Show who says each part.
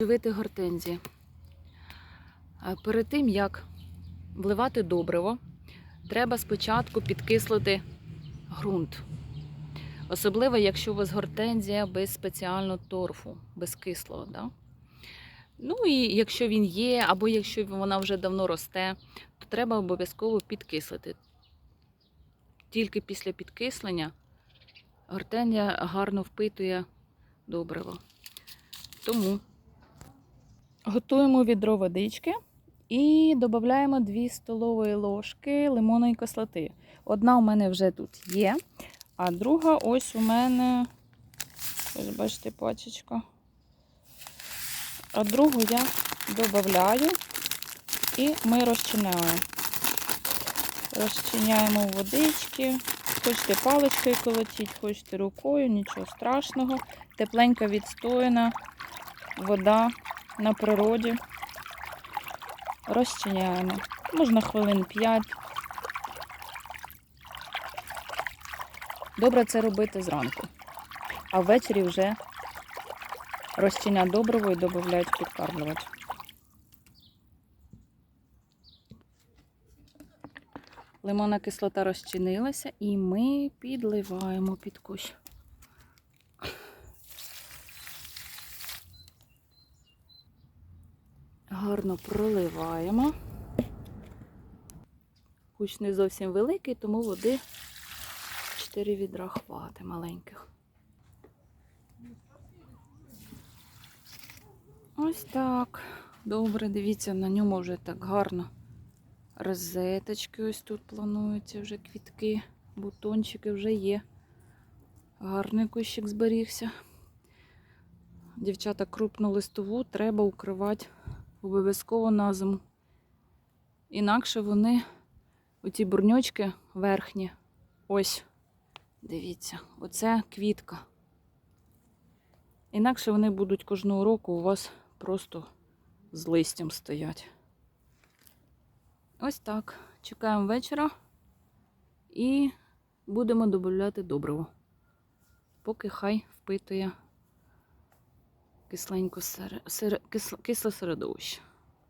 Speaker 1: Живити гортензії. Е, Перед тим, як вливати добриво, треба спочатку підкислити ґрунт. Особливо, якщо у вас гортензія без спеціального торфу, без кислого. Да? Ну і якщо він є, або якщо вона вже давно росте, то треба обов'язково підкислити. Тільки після підкислення гортензія гарно впитує добриво. Тому Готуємо відро водички і додаємо 2 столові ложки лимонної кислоти. Одна у мене вже тут є, а друга ось у мене, ось бачите, пачечка. А другу я додаю і ми розчиняємо. Розчиняємо водички. Хочете паличкою колотіть, хочете рукою, нічого страшного. Тепленька відстояна вода на природі. Розчиняємо. Можна хвилин 5. Добре це робити зранку. А ввечері вже розчиняти добриво і додають підкармлювач. Лимонна кислота розчинилася і ми підливаємо під кущ. Гарно проливаємо. Кущ не зовсім великий, тому води 4 відра хвати маленьких. Ось так. Добре, дивіться, на ньому вже так гарно. Розеточки ось тут плануються вже квітки, бутончики вже є. Гарний кущик зберігся. Дівчата, крупну листову треба укривати обов'язково на зиму. Інакше вони, оці бурньочки верхні, ось, дивіться, оце квітка. Інакше вони будуть кожного року у вас просто з листям стоять. Ось так. Чекаємо вечора і будемо додати добриво. Поки хай впитує кисленько сер... Сер... кисле середовище.